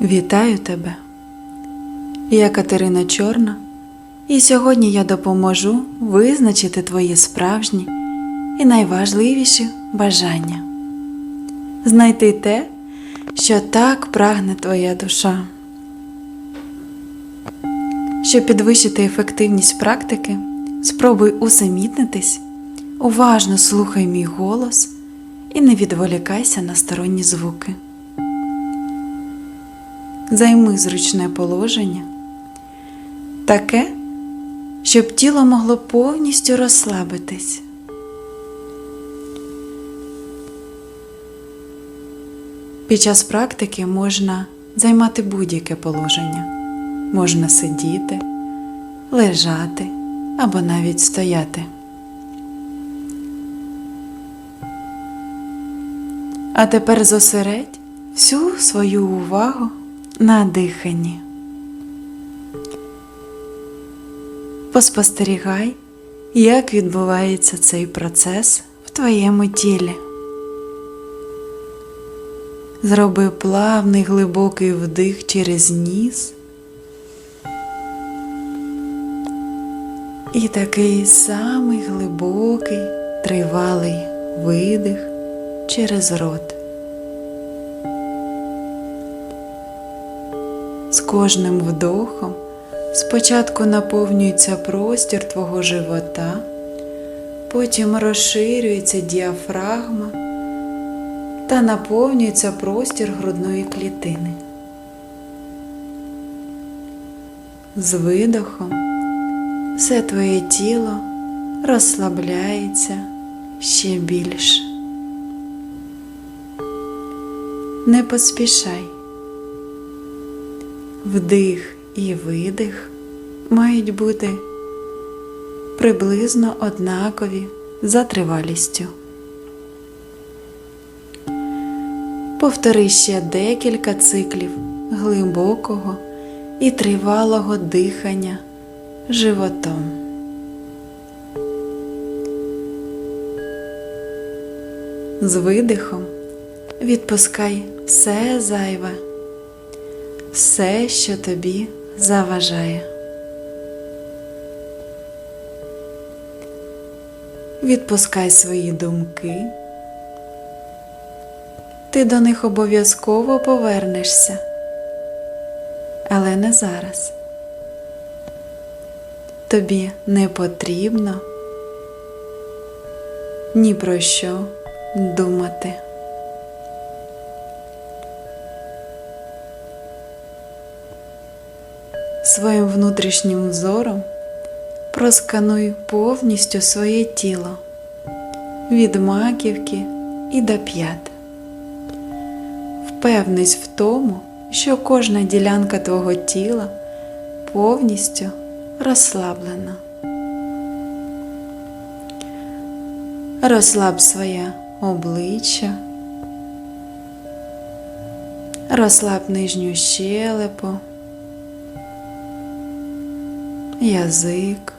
Вітаю тебе. Я Катерина Чорна, і сьогодні я допоможу визначити твої справжні і найважливіші бажання. Знайти те, що так прагне твоя душа. Щоб підвищити ефективність практики, спробуй усамітнитись, уважно слухай мій голос і не відволікайся на сторонні звуки. Займи зручне положення, таке, щоб тіло могло повністю розслабитись. Під час практики можна займати будь-яке положення. Можна сидіти, лежати або навіть стояти. А тепер зосередь всю свою увагу на диханні. Поспостерігай, як відбувається цей процес в твоєму тілі. Зроби плавний глибокий вдих через ніс і такий самий глибокий тривалий видих через рот. Кожним вдохом спочатку наповнюється простір твого живота, потім розширюється діафрагма та наповнюється простір грудної клітини. З видохом все твоє тіло розслабляється ще більше. Не поспішай. Вдих і видих мають бути приблизно однакові за тривалістю. Повтори ще декілька циклів глибокого і тривалого дихання животом. З видихом відпускай все зайве, все, що тобі заважає. Відпускай свої думки. Ти до них обов'язково повернешся, але не зараз. Тобі не потрібно ні про що думати. Своїм внутрішнім взором проскануй повністю своє тіло від маківки і до п'ят. Впевнись в тому, що кожна ділянка твого тіла повністю розслаблена. Розслаб своє обличчя, розслаб нижню щелепу, язик,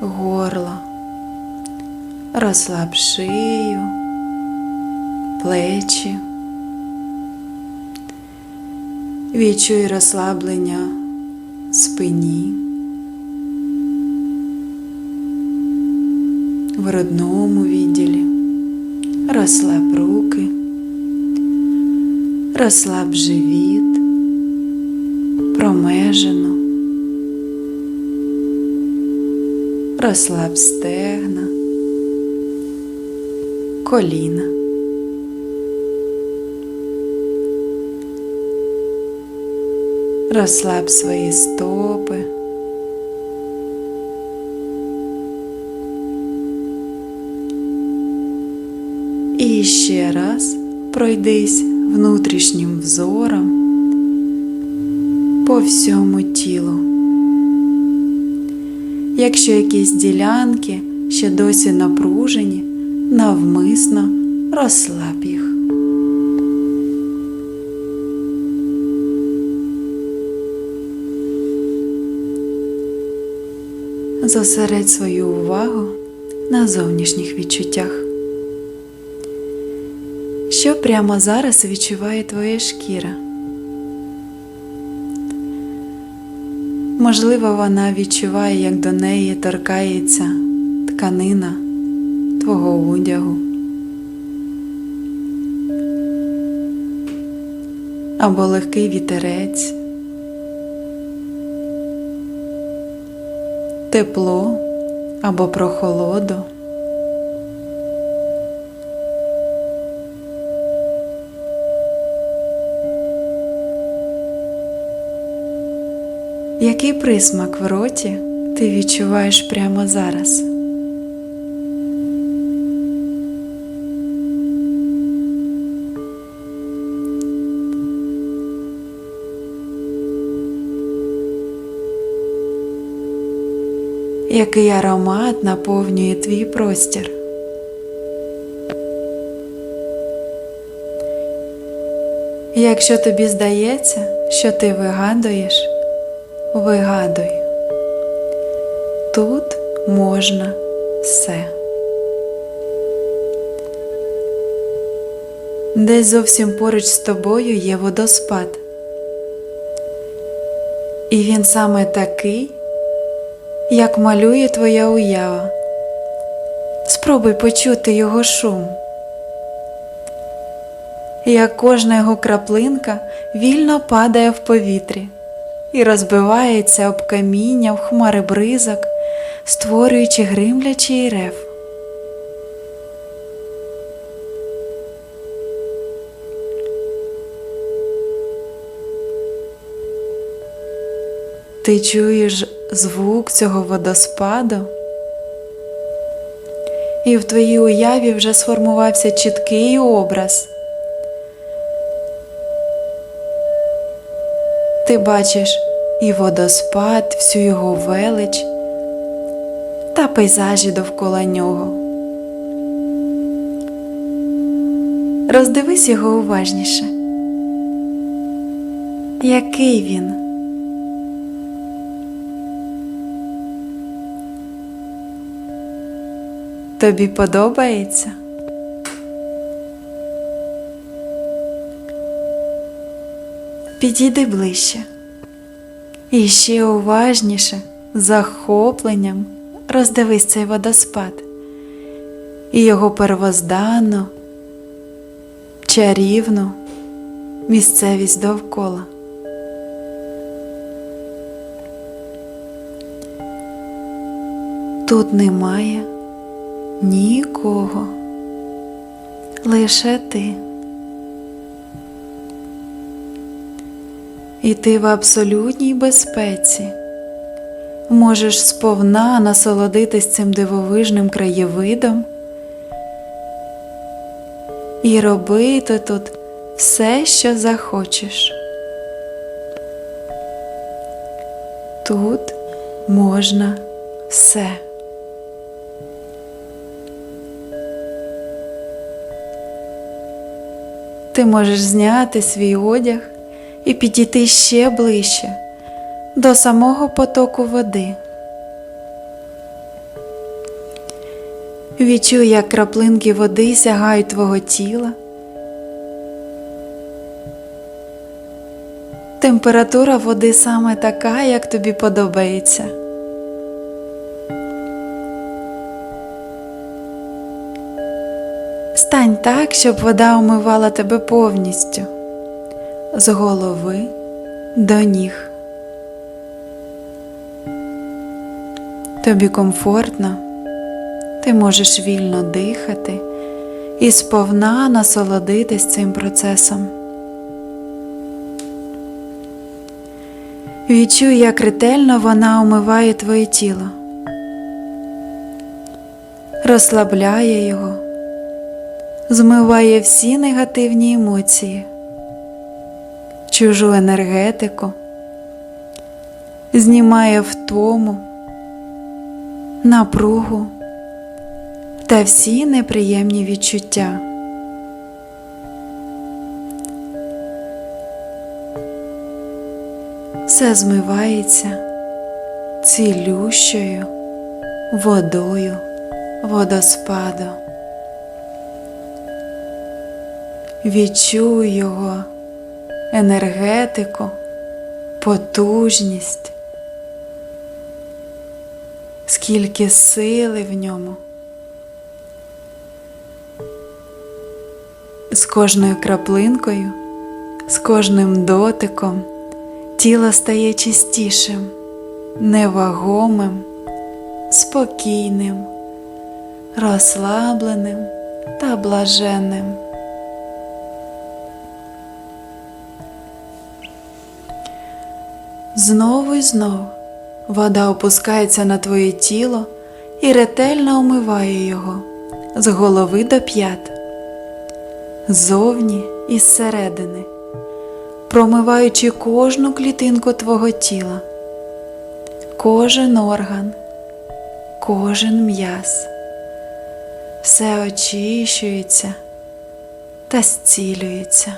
горло, розслаб шию, плечі. Відчуй розслаблення спині, в грудному відділі, розслаб руки, розслаб живіт, промежину, розслаб стегна, коліна. Розслаб свої стопи. І ще раз пройдись внутрішнім взором по всьому тілу. Якщо якісь ділянки ще досі напружені, навмисно розслаб їх. Зосередь свою увагу на зовнішніх відчуттях. Що прямо зараз відчуває твоя шкіра? Можливо, вона відчуває, як до неї торкається тканина твого одягу. Або легкий вітерець, тепло або прохолоду. Який присмак в роті ти відчуваєш прямо зараз? Який аромат наповнює твій простір? Якщо тобі здається, що ти вигадуєш, вигадуй. Тут можна все. Десь зовсім поруч з тобою є водоспад. І він саме такий, як малює твоя уява. Спробуй почути його шум. Як кожна його краплинка вільно падає в повітрі і розбивається об каміння в хмари бризок, створюючи гримлячий рев. Ти чуєш звук цього водоспаду, і в твоїй уяві вже сформувався чіткий образ. Ти бачиш і водоспад, всю його велич та пейзажі довкола нього. Роздивись його уважніше. Який він? Тобі подобається? Підійди ближче. І ще уважніше, захопленням роздивись цей водоспад і його первозданну, чарівну місцевість довкола. Тут немає нікого, лише ти. І ти в абсолютній безпеці можеш сповна насолодитись цим дивовижним краєвидом і робити тут все, що захочеш. Тут можна все. Ти можеш зняти свій одяг і підійти ще ближче до самого потоку води. Відчуй, як краплинки води сягають твого тіла. Температура води саме така, як тобі подобається. Стань так, щоб вода омивала тебе повністю з голови до ніг. Тобі комфортно, ти можеш вільно дихати і сповна насолодитись цим процесом. Відчуй, як ретельно вона омиває твоє тіло, розслабляє його, змиває всі негативні емоції чужу енергетику, знімає втому, напругу та всі неприємні відчуття. Все змивається цілющою водою водоспаду. Відчуй його енергетику, потужність, скільки сили в ньому. З кожною краплинкою, з кожним дотиком тіло стає чистішим, невагомим, спокійним, розслабленим та блаженним. Знову і знов вода опускається на твоє тіло і ретельно омиває його з голови до п'ят, ззовні і зсередини, промиваючи кожну клітинку твого тіла, кожен орган, кожен м'яз. Все очищується та зцілюється.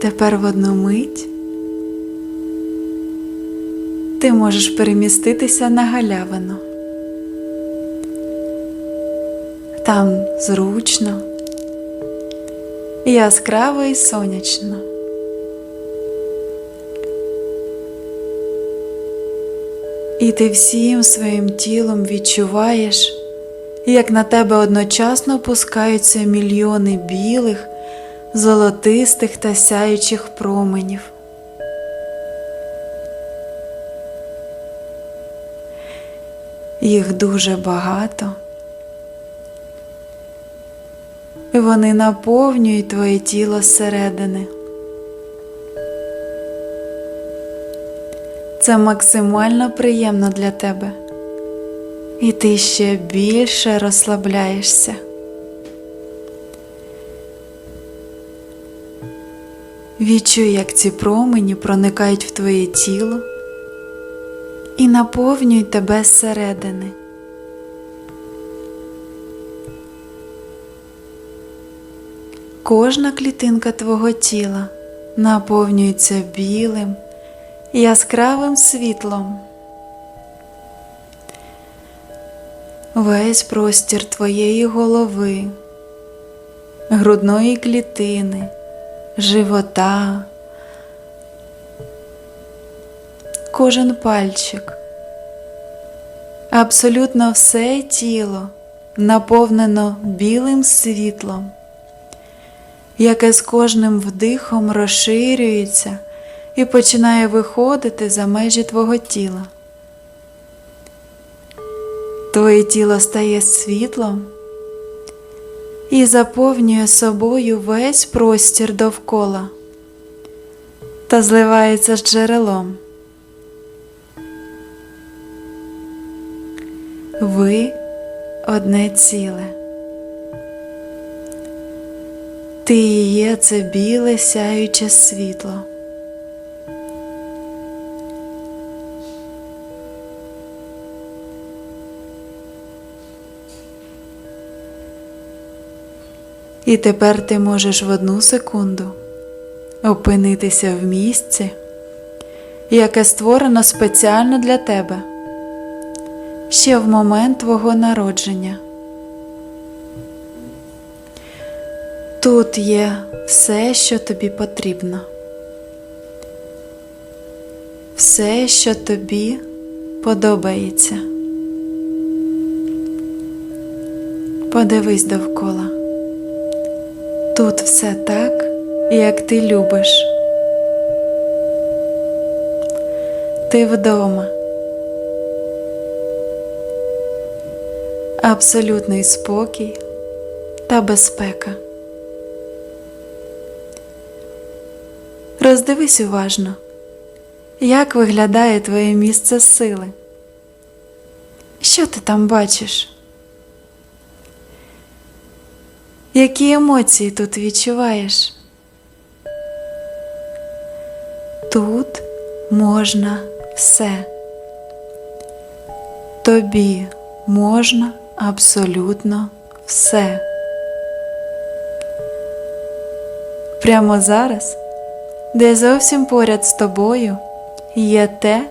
Тепер в одну мить ти можеш переміститися на галявину. Там зручно, яскраво і сонячно. І ти всім своїм тілом відчуваєш, як на тебе одночасно опускаються мільйони білих, золотистих та сяючих променів. Їх дуже багато. І вони наповнюють твоє тіло зсередини. Це максимально приємно для тебе, і ти ще більше розслабляєшся. Відчуй, як ці промені проникають в твоє тіло і наповнюють тебе зсередини. Кожна клітинка твого тіла наповнюється білим, яскравим світлом. Весь простір твоєї голови, грудної клітини, живота, кожен пальчик, абсолютно все тіло наповнено білим світлом яке з кожним вдихом розширюється і починає виходити за межі твого тіла. Твоє тіло стає світлом і заповнює собою весь простір довкола та зливається з джерелом. Ви одне ціле. Ти і є це біле сяюче світло. І тепер ти можеш в одну секунду опинитися в місці, яке створено спеціально для тебе ще в момент твого народження. Тут є все, що тобі потрібно, все, що тобі подобається. Подивись довкола. Тут все так, як ти любиш. Ти вдома. Абсолютний спокій та безпека. Роздивись уважно, як виглядає твоє місце сили. Що ти там бачиш? Які емоції тут відчуваєш? Тут можна все. Тобі можна абсолютно все. Прямо зараз де зовсім поряд з тобою є те,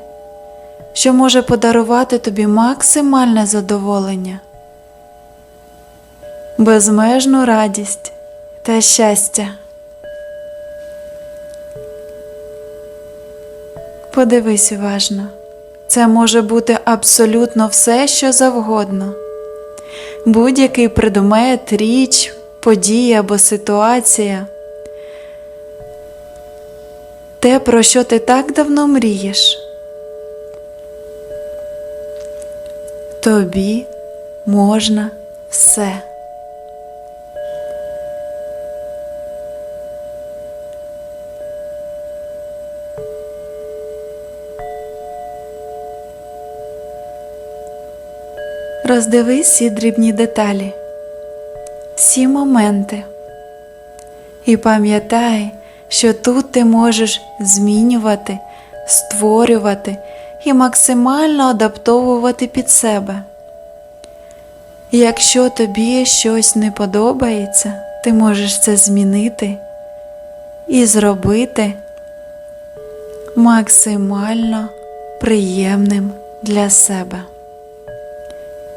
що може подарувати тобі максимальне задоволення, безмежну радість та щастя. Подивись уважно, це може бути абсолютно все, що завгодно. Будь-який предмет, річ, подія або ситуація. Те, про що ти так давно мрієш. Тобі можна все. Роздивись всі дрібні деталі, всі моменти. І пам'ятай, що тут ти можеш змінювати, створювати і максимально адаптовувати під себе. Якщо тобі щось не подобається, ти можеш це змінити і зробити максимально приємним для себе.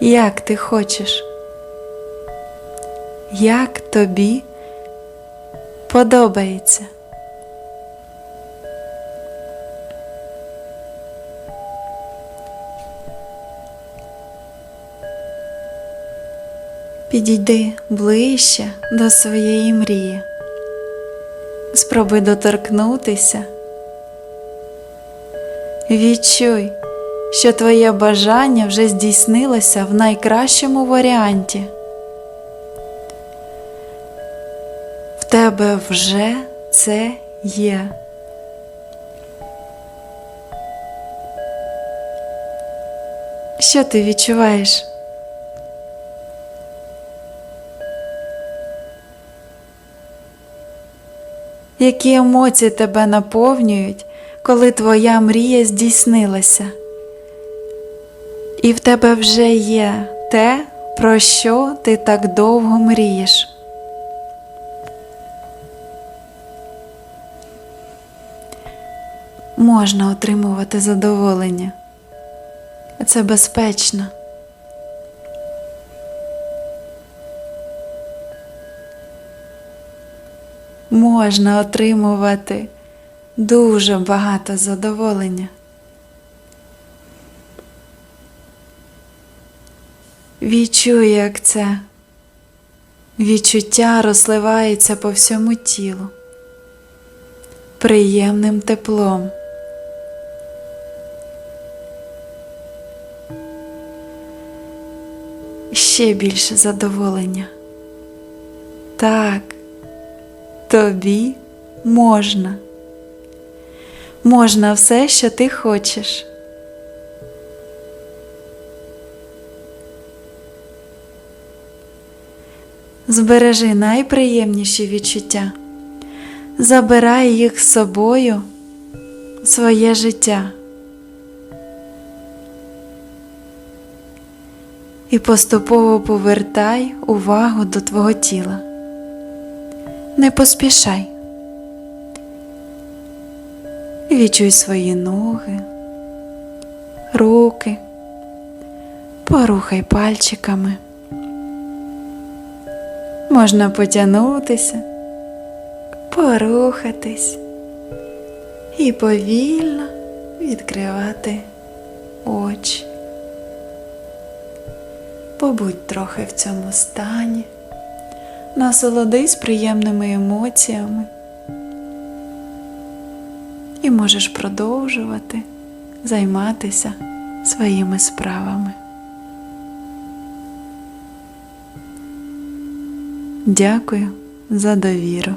Як ти хочеш, як тобі подобається. Підійди ближче до своєї мрії. Спробуй доторкнутися. Відчуй, що твоє бажання вже здійснилося в найкращому варіанті. В тебе вже це є. Що ти відчуваєш? Які емоції тебе наповнюють, коли твоя мрія здійснилася? І в тебе вже є те, про що ти так довго мрієш. Можна отримувати задоволення. Це безпечно. Можна отримувати дуже багато задоволення. Відчуй, як це відчуття розливається по всьому тілу, приємним теплом. Ще більше задоволення. Так, тобі можна. Можна все, що ти хочеш. Збережи найприємніші відчуття, забирай їх з собою в своє життя. І поступово повертай увагу до твого тіла. Не поспішай. Відчуй свої ноги, руки, порухай пальчиками. Можна потягнутися, порухатись і повільно відкривати очі. Побудь трохи в цьому стані, насолодись приємними емоціями і можеш продовжувати займатися своїми справами. Дякую за довіру.